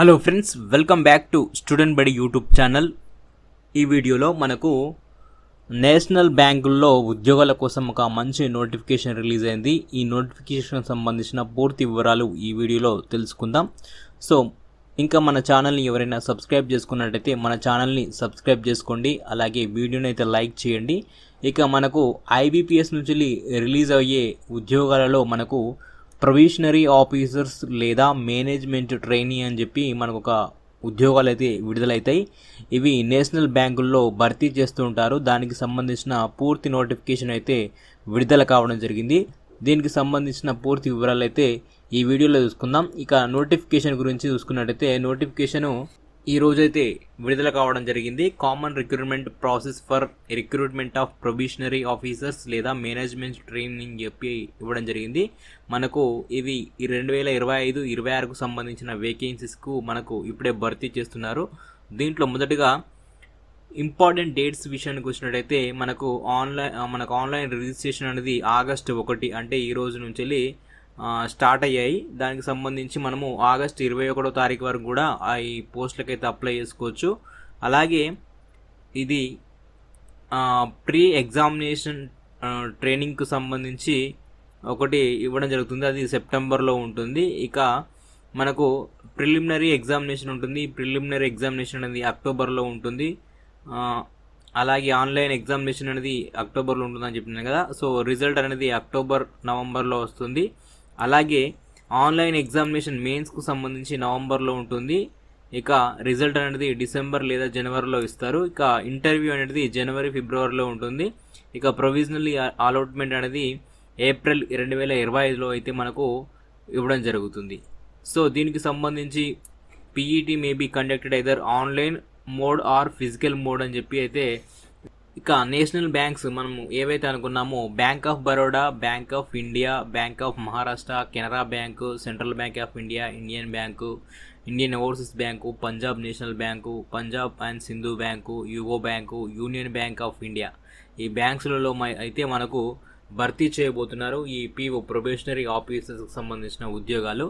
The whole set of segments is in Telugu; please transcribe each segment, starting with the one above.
Hello friends welcome back to student Badi YouTube channel ఈ వీడియోలో మనకు నేషనల్ బ్యాంకుల్లో ఉద్యోగాల కోసం ఒక మంచి నోటిఫికేషన్ రిలీజ్ అయింది. ఈ నోటిఫికేషన్ సంబంధించిన పూర్తి వివరాలు ఈ వీడియోలో తెలుసుకుందాం. సో ఇంకా మన ఛానల్ని ఎవరైనా సబ్స్క్రైబ్ చేసుకున్నట్టయితే మన ఛానల్ని సబ్స్క్రైబ్ చేసుకోండి. అలాగే వీడియోని అయితే లైక్ చేయండి. ఇక మనకు ఐబీపీఎస్ నుంచి రిలీజ్ అయ్యే ఉద్యోగాలలో మనకు ప్రొవిషనరీ ఆఫీసర్స్ లేదా మేనేజ్మెంట్ ట్రైనీ అని చెప్పి మనకు ఒక ఉద్యోగాలు అయితే విడుదలవుతాయి ఇవి నేషనల్ బ్యాంకుల్లో భర్తీ చేస్తూ ఉంటారు. దానికి సంబంధించిన పూర్తి నోటిఫికేషన్ అయితే విడుదల కావడం జరిగింది. దీనికి సంబంధించిన పూర్తి వివరాలు అయితే ఈ వీడియోలో చూసుకుందాం. ఇక నోటిఫికేషన్ గురించి చూసుకున్నట్టయితే నోటిఫికేషను ఈ రోజైతే విడుదల కావడం జరిగింది. Common recruitment process for recruitment of probationary officers లేదా మేనేజ్మెంట్ ట్రైనింగ్ చెప్పి ఇవ్వడం జరిగింది. మనకు ఇవి ఈ రెండు వేల ఇరవై ఐదు ఇరవై ఆరుకు సంబంధించిన వేకెన్సీస్కు మనకు ఇప్పుడే భర్తీ చేస్తున్నారు. దీంట్లో మొదటగా ఇంపార్టెంట్ డేట్స్ విషయానికి వచ్చినట్టయితే మనకు ఆన్లైన్ మనకు ఆన్లైన్ రిజిస్ట్రేషన్ అనేది ఆగస్టు ఒకటి అంటే ఈ రోజు నుంచి వెళ్ళి స్టార్ట్ అయ్యాయి. దానికి సంబంధించి మనము ఆగస్ట్ ఇరవై ఒకటో తారీఖు వరకు కూడా ఈ పోస్టులకైతే అయితే అప్లై చేసుకోవచ్చు. అలాగే ఇది ప్రీ ఎగ్జామినేషన్ ట్రైనింగ్కు సంబంధించి ఒకటి ఇవ్వడం జరుగుతుంది. అది సెప్టెంబర్లో ఉంటుంది. ఇక మనకు ప్రిలిమినరీ ఎగ్జామినేషన్ ఉంటుంది. ప్రిలిమినరీ ఎగ్జామినేషన్ అనేది అక్టోబర్లో ఉంటుంది. అలాగే ఆన్లైన్ ఎగ్జామినేషన్ అనేది అక్టోబర్లో ఉంటుందని చెప్పినాను కదా. సో రిజల్ట్ అనేది అక్టోబర్ నవంబర్లో వస్తుంది. అలాగే ఆన్లైన్ ఎగ్జామినేషన్ మెయిన్స్కు సంబంధించి నవంబర్లో ఉంటుంది. ఇక రిజల్ట్ అనేది డిసెంబర్ లేదా జనవరిలో ఇస్తారు. ఇక ఇంటర్వ్యూ అనేది జనవరి ఫిబ్రవరిలో ఉంటుంది. ఇక ప్రొవిజనల్ అలాట్మెంట్ అనేది ఏప్రిల్ రెండు వేల ఇరవై ఐదులో అయితే మనకు ఇవ్వడం జరుగుతుంది. సో దీనికి సంబంధించి PET may be conducted either online mode or physical mode అని చెప్పి అయితే ఇక నేషనల్ బ్యాంక్స్ మనం ఏవైతే అనుకున్నామో bank of Baroda bank of India bank of Maharashtra Canara bank central bank of India Indian bank Indian overseas bank Punjab national bank Punjab and Sindh bank UCO bank union bank of India ఈ బ్యాంక్స్లలో అయితే మనకు భర్తీ చేయబోతున్నారు ఈ పీఓ ప్రొబేషనరీ ఆఫీసర్స్కి సంబంధించిన ఉద్యోగాలు.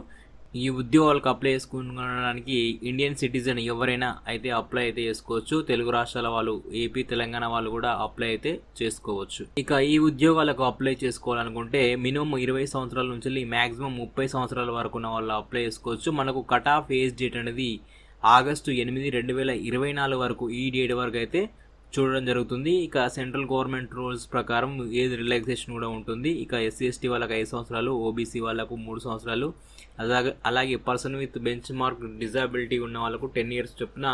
ఈ ఉద్యోగాలకు అప్లై చేసుకోవడానికి ఇండియన్ సిటిజన్ ఎవరైనా అయితే అప్లై అయితే చేసుకోవచ్చు. తెలుగు రాష్ట్రాల వాళ్ళు ఏపీ తెలంగాణ వాళ్ళు కూడా అప్లై అయితే చేసుకోవచ్చు. ఇక ఈ ఉద్యోగాలకు అప్లై చేసుకోవాలనుకుంటే మినిమం ఇరవై సంవత్సరాల నుంచి మ్యాక్సిమం ముప్పై సంవత్సరాల వరకు ఉన్న వాళ్ళు అప్లై చేసుకోవచ్చు. మనకు కట్ ఆఫ్ ఏజ్ డేట్ అనేది ఆగస్టు ఎనిమిది రెండు వేల ఇరవై నాలుగు వరకు ఈ డేట్ వరకు అయితే చూడడం జరుగుతుంది. ఇక సెంట్రల్ గవర్నమెంట్ రూల్స్ ప్రకారం ఏజ్ రిలాక్సేషన్ కూడా ఉంటుంది. ఇక ఎస్సీ ఎస్టీ వాళ్ళకి ఐదు సంవత్సరాలు ఓబీసీ వాళ్ళకు మూడు సంవత్సరాలు అలాగే అలాగే person with benchmark disability ఉన్న వాళ్ళకు టెన్ ఇయర్స్ చొప్పున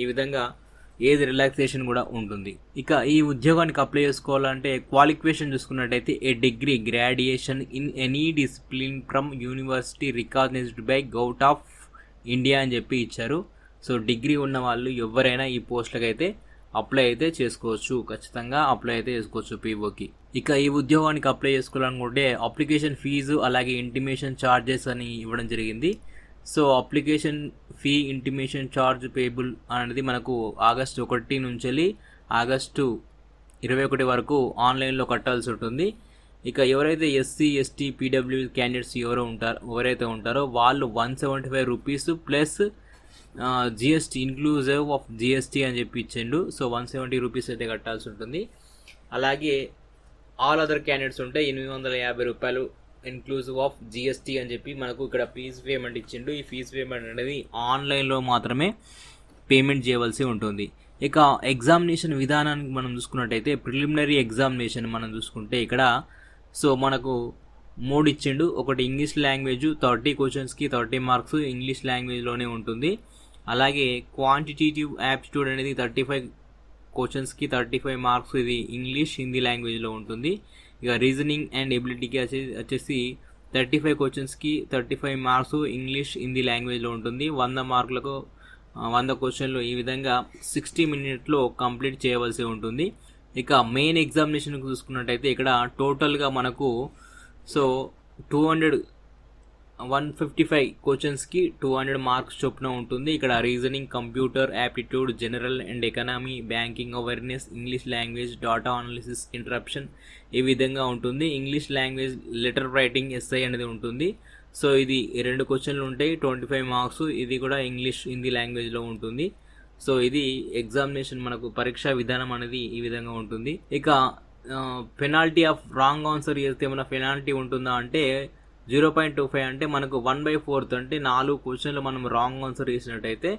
ఈ విధంగా ఏజ్ రిలాక్సేషన్ కూడా ఉంటుంది. ఇక ఈ ఉద్యోగానికి అప్లై చేసుకోవాలంటే క్వాలిఫికేషన్ చూసుకున్నట్టయితే a degree graduation in any discipline from university recognised by govt of India అని చెప్పి ఇచ్చారు. సో డిగ్రీ ఉన్న వాళ్ళు ఎవరైనా ఈ పోస్టులకు అయితే అప్లై అయితే చేసుకోవచ్చు. ఖచ్చితంగా అప్లై అయితే చేసుకోవచ్చు పీఓకి ఇక ఈ ఉద్యోగానికి అప్లై చేసుకోవాలనుకుంటే అప్లికేషన్ ఫీజు అలాగే ఇంటిమేషన్ ఛార్జెస్ అని ఇవ్వడం జరిగింది. So application fee intimation charge payable అనేది మనకు ఆగస్టు ఒకటి నుంచి ఆగస్టు ఇరవై ఒకటి వరకు ఆన్లైన్లో కట్టాల్సి ఉంటుంది. ఇక ఎవరైతే ఎస్సీ ఎస్టీ పీడబ్ల్యూ క్యాండిడేట్స్ ఎవరో ఉంటారో ఎవరైతే ఉంటారో వాళ్ళు one seventy five rupees plus GST inclusive of GST అని చెప్పి ఇచ్చిండు. సో వన్ సెవెంటీ రూపీస్ అయితే కట్టాల్సి ఉంటుంది. అలాగే ఆల్ అదర్ క్యాండిడేట్స్ ఉంటే ఎనిమిది వందల యాభై రూపాయలు ఇన్క్లూజివ్ ఆఫ్ జిఎస్టీ అని చెప్పి మనకు ఇక్కడ ఫీజు పేమెంట్ ఇచ్చిండు. ఈ ఫీజు పేమెంట్ అనేది ఆన్లైన్లో మాత్రమే పేమెంట్ చేయవలసి ఉంటుంది. ఇక ఎగ్జామినేషన్ విధానానికి మనం చూసుకున్నట్టయితే ప్రిలిమినరీ ఎగ్జామినేషన్ మనం చూసుకుంటే ఇక్కడ సో మనకు మూడు ఇచ్చిండు. ఒకటి ఇంగ్లీష్ లాంగ్వేజ్ థర్టీ క్వశ్చన్స్కి థర్టీ మార్క్స్ ఇంగ్లీష్ లాంగ్వేజ్లోనే ఉంటుంది. అలాగే క్వాంటిటేటివ్ యాప్టిట్యూడ్ అనేది థర్టీ ఫైవ్ క్వశ్చన్స్కి థర్టీ ఫైవ్ మార్క్స్ ఇది ఇంగ్లీష్ హిందీ లాంగ్వేజ్లో ఉంటుంది. ఇక రీజనింగ్ అండ్ ఎబిలిటీకి వచ్చేసి థర్టీ ఫైవ్ క్వశ్చన్స్కి thirty five marks English Hindi లాంగ్వేజ్లో ఉంటుంది. వంద మార్కులకు వంద క్వశ్చన్లు ఈ విధంగా సిక్స్టీ మినిట్లో కంప్లీట్ చేయవలసి ఉంటుంది. ఇక మెయిన్ ఎగ్జామినేషన్ చూసుకున్నట్టయితే ఇక్కడ టోటల్గా మనకు so two hundred one fifty five క్వశ్చన్స్కి టూ హండ్రెడ్ మార్క్స్ చొప్పున ఉంటుంది. ఇక్కడ reasoning computer aptitude general and economy banking awareness English language data analysis interpretation ఈ విధంగా ఉంటుంది. English language letter writing essay అనేది ఉంటుంది. సో ఇది రెండు క్వశ్చన్లు ఉంటాయి. ట్వంటీ ఫైవ్ మార్క్స్ ఇది కూడా ఇంగ్లీష్ హిందీ లాంగ్వేజ్లో ఉంటుంది. సో ఇది ఎగ్జామినేషన్ మనకు పరీక్షా విధానం అనేది ఈ విధంగా ఉంటుంది. ఇక పెనాల్టీ ఆఫ్ రాంగ్ ఆన్సర్ చేస్తే ఏమైనా పెనాల్టీ ఉంటుందా అంటే జీరో పాయింట్ టూ ఫైవ్ అంటే మనకు వన్ బై ఫోర్త్ అంటే నాలుగు క్వశ్చన్లు మనం రాంగ్ ఆన్సర్ చేసినట్టయితే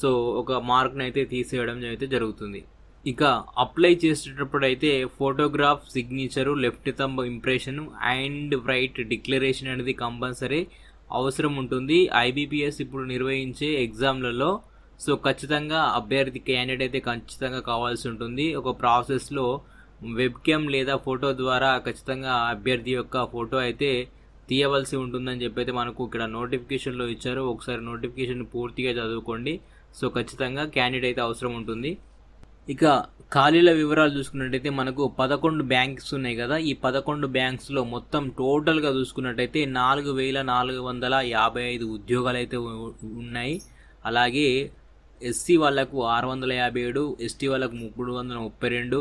సో ఒక మార్క్ని అయితే తీసేయడం అయితే జరుగుతుంది. ఇక అప్లై చేసేటప్పుడు అయితే photograph signature left thumb impression and right declaration అనేది కంపల్సరీ అవసరం ఉంటుంది. ఐబీపీఎస్ ఇప్పుడు నిర్వహించే ఎగ్జామ్లలో సో ఖచ్చితంగా అభ్యర్థి క్యాండిడేట్ అయితే ఖచ్చితంగా కావాల్సి ఉంటుంది. ఒక ప్రాసెస్లో వెబ్క్యామ్ లేదా ఫోటో ద్వారా ఖచ్చితంగా అభ్యర్థి యొక్క ఫోటో అయితే తీయవలసి ఉంటుందని చెప్పైతే మనకు ఇక్కడ నోటిఫికేషన్లో ఇచ్చారు. ఒకసారి నోటిఫికేషన్ పూర్తిగా చదువుకోండి. సో ఖచ్చితంగా క్యాండిడేట్ అయితే అవసరం ఉంటుంది. ఇక ఖాళీల వివరాలు చూసుకున్నట్టయితే మనకు పదకొండు బ్యాంక్స్ ఉన్నాయి కదా. ఈ పదకొండు బ్యాంక్స్లో మొత్తం టోటల్గా చూసుకున్నట్టయితే నాలుగు వేల నాలుగు వందల యాభై ఐదు ఉద్యోగాలు అయితే ఉన్నాయి. అలాగే ఎస్సీ వాళ్ళకు ఆరు వందల యాభై ఏడు ఎస్టీ వాళ్ళకు మూడు వందల ముప్పై రెండు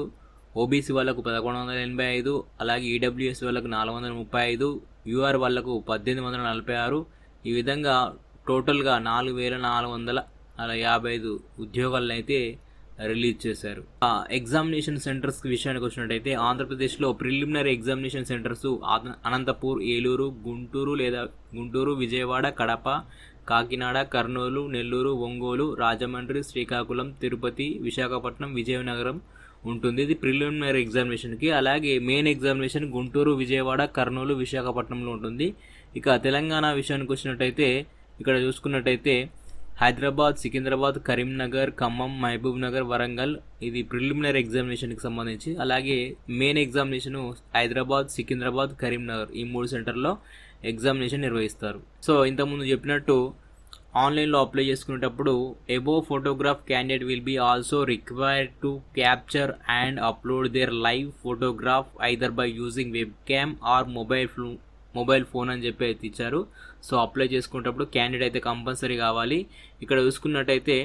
ఓబీసీ వాళ్ళకు పదకొండు వందల ఎనభై ఐదు అలాగే ఈడబ్ల్యూఎస్ వాళ్ళకు నాలుగు వందల ముప్పై ఐదు యూఆర్ వాళ్ళకు పద్దెనిమిది వందల నలభై ఆరు. ఈ విధంగా టోటల్గా నాలుగు వేల నాలుగు వందల అలా యాభై ఐదు ఉద్యోగాలను అయితే రిలీజ్ చేశారు. ఆ ఎగ్జామినేషన్ సెంటర్స్ విషయానికి వచ్చినట్టయితే ఆంధ్రప్రదేశ్లో ప్రిలిమినరీ ఎగ్జామినేషన్ సెంటర్స్ ఆన- అనంతపూర్ ఏలూరు గుంటూరు లేదా గుంటూరు విజయవాడ కడప కాకినాడ కర్నూలు నెల్లూరు ఒంగోలు రాజమండ్రి శ్రీకాకుళం తిరుపతి విశాఖపట్నం విజయనగరం ఉంటుంది. ఇది ప్రిలిమినరీ ఎగ్జామినేషన్కి అలాగే మెయిన్ ఎగ్జామినేషన్ గుంటూరు విజయవాడ కర్నూలు విశాఖపట్నంలో ఉంటుంది. ఇక తెలంగాణ విషయానికి వచ్చినట్టయితే ఇక్కడ చూసుకున్నట్టయితే హైదరాబాద్ సికింద్రాబాద్ కరీంనగర్ ఖమ్మం మహబూబ్ నగర్ వరంగల్ ఇది ప్రిలిమినరీ ఎగ్జామినేషన్కి సంబంధించి. అలాగే మెయిన్ ఎగ్జామినేషన్ హైదరాబాద్ సికింద్రాబాద్ కరీంనగర్ ఈ మూడు సెంటర్లో ఎగ్జామినేషన్ నిర్వహిస్తారు. సో ఇంతకుముందు చెప్పినట్టు ఆన్లైన్లో అప్లై చేసుకునేటప్పుడు above photograph candidate will be also required to capture and upload their live photograph either by using web cam or mobile phone mobile phone అని చెప్పి అయితే ఇచ్చారు. సో అప్లై చేసుకునేటప్పుడు క్యాండిడేట్ అయితే కంపల్సరీ కావాలి. ఇక్కడ చూసుకున్నట్టయితే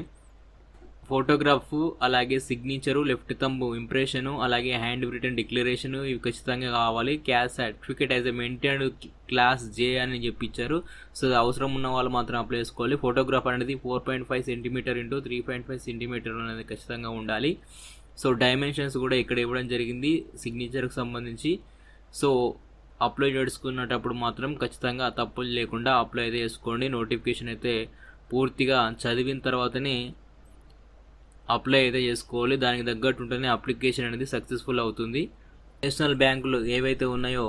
ఫోటోగ్రాఫ్ అలాగే సిగ్నేచరు లెఫ్ట్ తంబు ఇంప్రెషను అలాగే హ్యాండ్ రిటర్న్ డిక్లరేషను ఇవి ఖచ్చితంగా కావాలి. Caste certificate as a maintained class జే అని చెప్పించారు సో అది అవసరం ఉన్న వాళ్ళు మాత్రం అప్లై చేసుకోవాలి. ఫోటోగ్రాఫ్ అనేది four point five centimetre into three point five centimetre అనేది ఖచ్చితంగా ఉండాలి. సో డైమెన్షన్స్ కూడా ఇక్కడ ఇవ్వడం జరిగింది సిగ్నేచర్కి సంబంధించి. సో అప్లై చేసుకున్నటప్పుడు మాత్రం ఖచ్చితంగా తప్పులు లేకుండా అప్లై అయితే చేసుకోండి. నోటిఫికేషన్ అయితే పూర్తిగా చదివిన తర్వాతనే అప్లై అయితే చేసుకోవాలి. దానికి తగ్గట్టు ఉంటేనే అప్లికేషన్ అనేది సక్సెస్ఫుల్ అవుతుంది. నేషనల్ బ్యాంకులు ఏవైతే ఉన్నాయో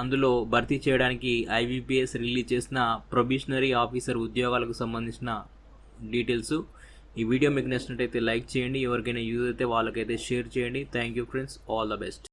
అందులో భర్తీ చేయడానికి ఐబీపీఎస్ రిలీజ్ చేసిన ప్రొబిషనరీ ఆఫీసర్ ఉద్యోగాలకు సంబంధించిన డీటెయిల్స్ ఈ వీడియో మీకు నచ్చినట్టయితే లైక్ చేయండి. ఎవరికైనా యూజ్ అయితే వాళ్ళకైతే షేర్ చేయండి. Thank you friends all the best